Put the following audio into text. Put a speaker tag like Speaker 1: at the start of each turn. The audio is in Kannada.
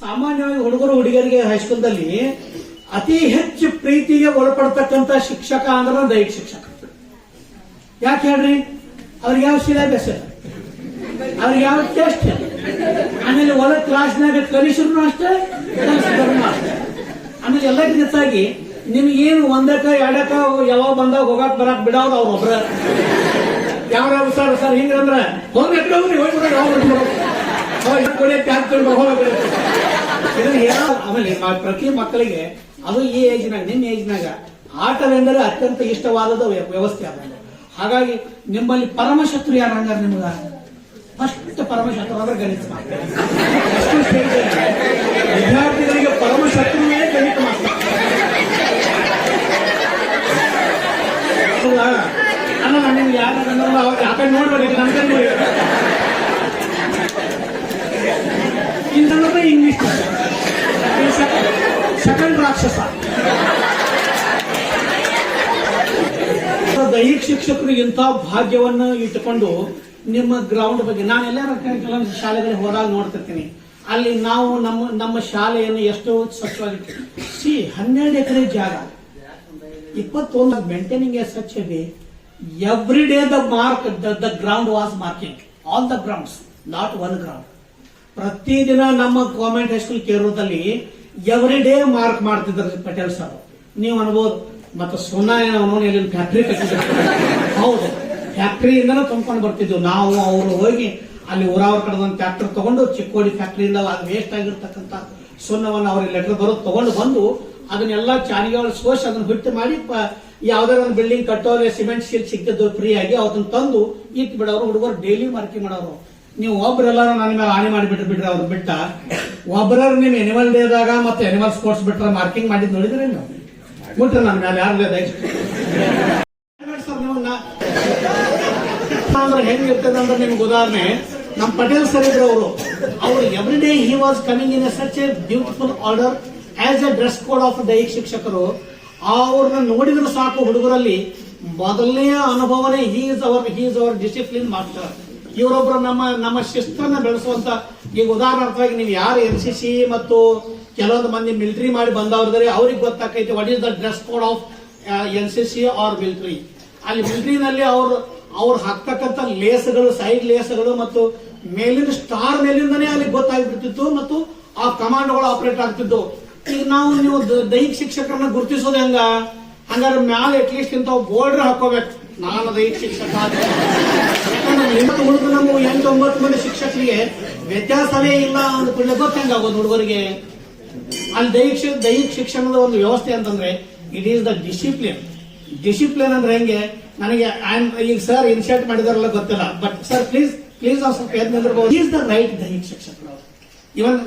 Speaker 1: ಸಾಮಾನ್ಯವಾಗಿ ಹುಡುಗರು ಹುಡುಗಿಯರಿಗೆ ಹೈಸ್ಕೂಲ್ದಲ್ಲಿ ಅತಿ ಹೆಚ್ಚು ಪ್ರೀತಿಗೆ ಒಳಪಡ್ತಕ್ಕಂತ ಶಿಕ್ಷಕ ಅಂದ್ರೆ ದೈಹಿಕ ಶಿಕ್ಷಕ. ಯಾಕೆ ಹೇಳ್ರಿ? ಅವ್ರಿಗೆ ಯಾವ ಸಿಲೆಬಸ್ ಅವ್ರಿಗೆ ಯಾವ ಟೆಸ್ಟ್ ಆಮೇಲೆ ಒಳ ಕ್ಲಾಸ್ನಾಗ ಕಲಿಸಿದ್ರು ಅಷ್ಟೇ ಆಮೇಲೆ ಎಲ್ಲ ಆಮೇಲೆ ಎಲ್ಲಕ್ಕಿಂತಾಗಿ ನಿಮ್ಗೇನು ಒಂದಕ್ಕ, ಎರಡಕ್ಕ ಯಾವಾಗ ಬಂದಾಗ ಹೋಗಾಕ್ ಬರಾಕ್ ಬಿಡವ್ರ ಅವ್ರೊಬ್ರ. ಯಾವ ಸರ್ ಸರ್ ಹಿಂಗಂದ್ರ, ಹೋಗ್ಬೇಕು ಹೋಗ್ಬಿಡ್ರಿ ಹೋಗ್ಬಿಡ್ರಿ ಹೋಗ್ಬಿಡ್ರಿ ಪ್ರತಿ ಮಕ್ಕಳಿಗೆ ಅದು ಈ ಏಜ್ನಾಗ ನಿಮ್ಮ ಏಜ್ನಾಗ ಆಟವೆಂದರೆ ಅತ್ಯಂತ ಇಷ್ಟವಾದದ ವ್ಯ- ವ್ಯವಸ್ಥೆ ಅದ ಹಾಗಾಗಿ ನಿಮ್ಮಲ್ಲಿ ಪರಮಶತ್ರು ಯಾರು ಹಂಗಾರ ನಿಮ್ಗ? ಫಸ್ಟ್ ಪರಮಶತ್ರು ಅಂದ್ರೆ ಗಣಿತ ವಿದ್ಯಾರ್ಥಿಗಳಿಗೆ ಪರಮಶತ್ರುವೇ ಗಣಿತ? ಅಲ್ಲ, ನಾನು ನಿಮ್ಗೆ ಯಾರು ಅವ್ರು ಆ ಇಂಗ್ಲಿಷ್ ರಾಕ್ಷಸ ದೈಹಿಕ ಶಿಕ್ಷಕರು ಇಂಥ ಭಾಗ್ಯವನ್ನು ಇಟ್ಟುಕೊಂಡು ನಿಮ್ಮ ಗ್ರೌಂಡ್ ಬಗ್ಗೆ ನಾನು ಎಲ್ಲಾರ ಕೆಲವೊಂದು ಶಾಲೆಗಳಿಗೆ ಹೋದಾಗ ನೋಡ್ತಿರ್ತೀನಿ. ಅಲ್ಲಿ ನಾವು ನಮ್ಮ ನಮ್ಮ ಶಾಲೆಯನ್ನು ಎಷ್ಟು ಸ್ವಚ್ಛವಾಗಿ ಸಿ ಹನ್ನೆರಡು ಎಕರೆ ಜಾಗ. ಇಪ್ಪತ್ತೊಂದು ಮೇಂಟೈನಿಂಗ್ ಎ ಇದೆ every day the mark the ground was marking all the grounds not one ground ಪ್ರತಿದಿನ ನಮ್ಮ ಗವರ್ಮೆಂಟ್ ಹೈಸ್ಕೂಲ್ ಕೇರಳದಲ್ಲಿ ಎವ್ರಿ ಡೇ ಮಾರ್ಕ್ ಮಾಡ್ತಿದ್ರು ಪಟೇಲ್ ಸರ್ ನೀವು ಅನ್ಬೋದು, ಮತ್ತೆ ಸುಣ್ಣ ಏನೋ ಎಲ್ಲಿ ಫ್ಯಾಕ್ಟ್ರಿ ಹೌದು ಫ್ಯಾಕ್ಟ್ರಿಯಿಂದನೂ ತುಂಬ್ಕೊಂಡು ಬರ್ತಿದ್ವು. ನಾವು ಅವರು ಹೋಗಿ ಅಲ್ಲಿ ಊರಾವ್ರ ಕಡೆ ಒಂದು ಟ್ರ್ಯಾಕ್ಟರ್ ತಗೊಂಡು ಚಿಕ್ಕೋಡಿ ಫ್ಯಾಕ್ಟ್ರಿಯಿಂದ ಅದು ವೇಸ್ಟ್ ಆಗಿರ್ತಕ್ಕಂಥ ಸುಣ್ಣವನ್ನು ಅವ್ರಿಗೆ ಲೆಟರ್ ಬರೋದು ತಗೊಂಡು ಬಂದು ಅದನ್ನೆಲ್ಲ ಚಾರಿಗಳು ಸೋಸಿ ಅದನ್ನ ಬಿಟ್ಟು ಮಾಡಿ ಯಾವ್ದಾರ ಒಂದು ಬಿಲ್ಡಿಂಗ್ ಕಟ್ಟೋರೆ ಸಿಮೆಂಟ್ ಸೀಲ್ ಸಿಕ್ತಿದ್ದು ಫ್ರೀ ಆಗಿ ಅದನ್ನ ತಂದು ಇಟ್ಟು ಬಿಡೋರು, ಹುಡುಗರು ಡೈಲಿ ಮಾರ್ಕಿಂಗ್ ಮಾಡೋರು. ನೀವು ಒಬ್ರೆಲ್ಲಾರು ನನ್ನ ಮೇಲೆ ಹಾನಿ ಮಾಡಿಬಿಟ್ರೆ ಬಿಟ್ರೆ ಅವ್ರು ಬಿಟ್ಟ ಒಬ್ಬರ ನೀವು ಎನಿಮಲ್ ಡೇದಾಗ ಮತ್ತೆ ಎನಿಮಲ್ ಸ್ಪೋರ್ಟ್ಸ್ ಬಿಟ್ರೆ ಮಾರ್ಕಿಂಗ್ ಮಾಡಿದ್ ನೋಡಿದ್ರೆ ನೀವು ಬಿಟ್ರೆ ನನ್ನ ಮೇಲೆ ಯಾರು ಸರ್ ನೀವು ನಾ- ಅಂದ್ರೆ ಅಂದ್ರೆ ನಿಮ್ಗೆ ಉದಾಹರಣೆ ನಮ್ಮ ಪಟೇಲ್ ಸರ್ ಇದ್ರು ಅವರು. ಅವರು every day he was coming in such a beautiful order as a dress code of ದೈಹಿಕ ಶಿಕ್ಷಕರು. ಅವ್ರನ್ನ ನೋಡಿದ್ರೆ ಸಾಕು ಹುಡುಗರಲ್ಲಿ ಮೊದಲನೆಯ ಅನುಭವನೇ he is our he is our discipline master ಇವರೊಬ್ಬರು ನಮ್ಮ ನಮ್ಮ ಶಿಸ್ತನ್ನ ಬೆಳೆಸುವಂತ ಈಗ ಉದಾಹರಣಾರ್ಥವಾಗಿ ನೀವು ಯಾರು ಎನ್ ಸಿ ಸಿ ಮತ್ತು ಕೆಲವೊಂದು ಮಂದಿ ಮಿಲಿಟರಿ ಮಾಡಿ ಬಂದವ್ರಿದ್ರೆ ಅವ್ರಿಗೆ ಗೊತ್ತಾಕೈತಿ what is the dress code of N C C or military ಅಲ್ಲಿ ಮಿಲಿಟರಿನಲ್ಲಿ ಅವರು, ಅವ್ರು ಹಾಕ್ತಕ್ಕಂಥ ಲೇಸ್ಗಳು ಸೈಡ್ ಲೇಸ್ಗಳು ಮತ್ತು ಮೇಲಿನ ಸ್ಟಾರ್ ಮೇಲಿಂದನೇ ಅಲ್ಲಿ ಗೊತ್ತಾಗ್ಬಿಡ್ತಿತ್ತು ಮತ್ತು ಆ ಕಮಾಂಡ್ಗಳು ಆಪರೇಟ್ ಆಗ್ತಿದ್ದು ಈಗ ನಾವು ನೀವು ದೈಹಿಕ ಶಿಕ್ಷಕರನ್ನ ಗುರುತಿಸೋದು ಹೆಂಗ? ಹಂಗಾರೆ ಮ್ಯಾಲೆ ಅಟ್ಲೀಸ್ಟ್ ಇಂಥ ಬೋರ್ಡರ್ ಹಾಕೋಬೇಕು. ದೈಹಿಕ ಶಿಕ್ಷಕ. ನಿಮ್ಮ ಹುಡುಗ ನಮ್ಮ ಎಂಟು ಒಂಬತ್ತು ಮಂದಿ ಶಿಕ್ಷಕರಿಗೆ ವ್ಯತ್ಯಾಸವೇ ಇಲ್ಲ ಅಂದ್ಕೊಳ್ಳೆ ಗೊತ್ತಂಗಾಗೋದು ಹುಡುಗರಿಗೆ? ಅಲ್ಲಿ ದೈಹಿಕ ದೈಹಿಕ ಶಿಕ್ಷಣದ ಒಂದು ವ್ಯವಸ್ಥೆ ಅಂತಂದ್ರೆ it is the discipline discipline ಅಂದ್ರೆ ಹೆಂಗೆ? ನನಗೆ ಈಗ ಸರ್ ಇನ್ಶರ್ಟ್ ಮಾಡಿದಾರಲ್ಲ ಗೊತ್ತಿಲ್ಲ ಬಟ್ ಸರ್ ಪ್ಲೀಸ್ ಪ್ಲೀಸ್ ಸ್ವಲ್ಪ ಪ್ರಯತ್ನ ಈಸ್ ದ ರೈಟ್ ದೈಹಿಕ ಶಿಕ್ಷಕರು. ಇವನ್